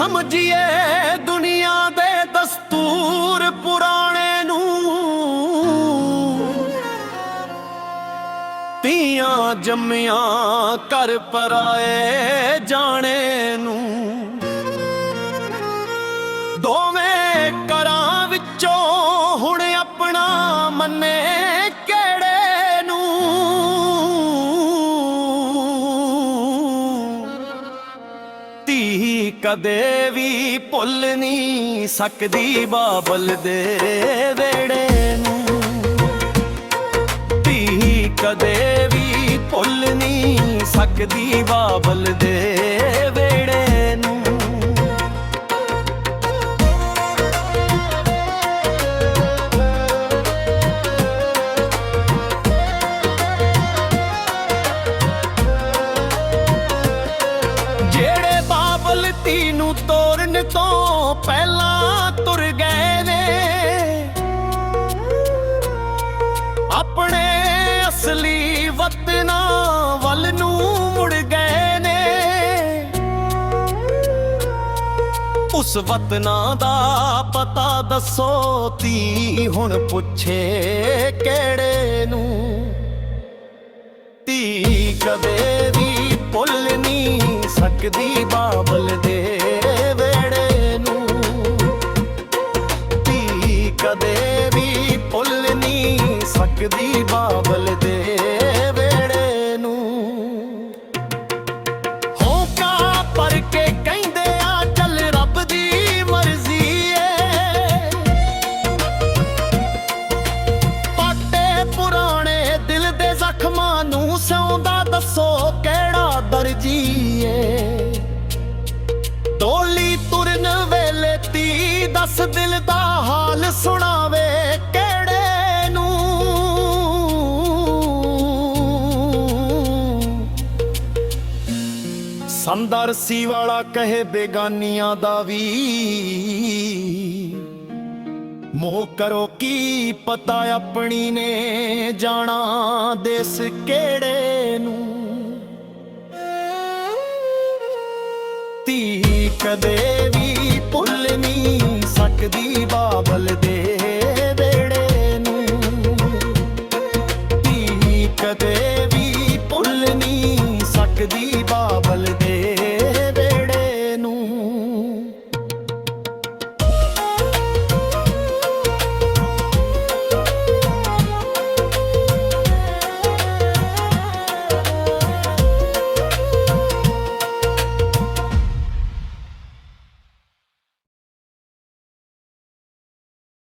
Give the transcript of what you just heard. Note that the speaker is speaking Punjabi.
ਸਮਝੀਏ ਦੁਨੀਆ ਦੇ ਦਸਤੂਰ ਪੁਰਾਣੇ ਨੂੰ। ਤੀਆਂ ਜੰਮੀਆਂ ਕਰ ਪਰਾਏ ਜਾਣੇ ਨੂੰ। ਦੋਵੇਂ ਕਰਾਂ ਵਿੱਚੋਂ ਹੁਣ ਆਪਣਾ ਮੰਨੇ ਕਦੇ ਵੀ ਭੁੱਲ ਨਹੀਂ ਸਕਦੀ ਬਾਬਲ ਦੇ ਵੇੜੇ ਨੂੰ। ਧੀ ਕਦੇ ਵੀ ਭੁੱਲ ਨਹੀਂ ਸਕਦੀ ਬਾਬਲ ਦੇ ਤੋਰਨ ਤੋਂ ਪਹਿਲਾਂ ਤੁਰ ਗਏ ਨੇ। ਆਪਣੇ ਅਸਲੀ ਵਤਨਾਂ ਵੱਲ ਨੂੰ ਮੁੜ ਗਏ ਨੇ। ਉਸ ਵਤਨਾਂ ਦਾ ਪਤਾ ਦੱਸੋ ਤੀ ਹੁਣ ਪੁੱਛੇ ਕਿਹੜੇ ਨੂੰ? ਧੀ ਕਦੇ ਵੀ ਭੁੱਲ ਨਹੀਂ ਸਕਦੀ ਬਾਬਲ ਦੇ। ਨਹੀਂ ਬਾਬਲ ਦੇ ਵੇੜੇ ਨੂੰ। ਹੋਕਾ ਪਰ ਕੇ ਕਹਿੰਦੇ ਆ, ਚੱਲ ਰੱਬ ਦੀ ਮਰਜ਼ੀ ਏ। ਪਾਟੇ ਪੁਰਾਣੇ ਦਿਲ ਦੇ ਜ਼ਖਮਾਂ ਨੂੰ ਸਿਉਂਦਾ ਦੱਸੋ ਕਿਹੜਾ ਦਰਜੀ ਏ। ਸੰਦਰਸੀ ਵਾਲਾ ਕਹੇ ਬੇਗਾਨੀਆਂ ਦਾ ਵੀ। ਮੋਹ ਕਰੋ ਕੀ ਪਤਾ ਆਪਣੀ ਨੇ ਜਾਣਾ ਦੇਸ ਕਿਹੜੇ ਨੂੰ। ਧੀ ਕਦੇ ਵੀ ਭੁੱਲ ਨਹੀਂ ਸਕਦੀ ਬਾਬਲ ਦੇ।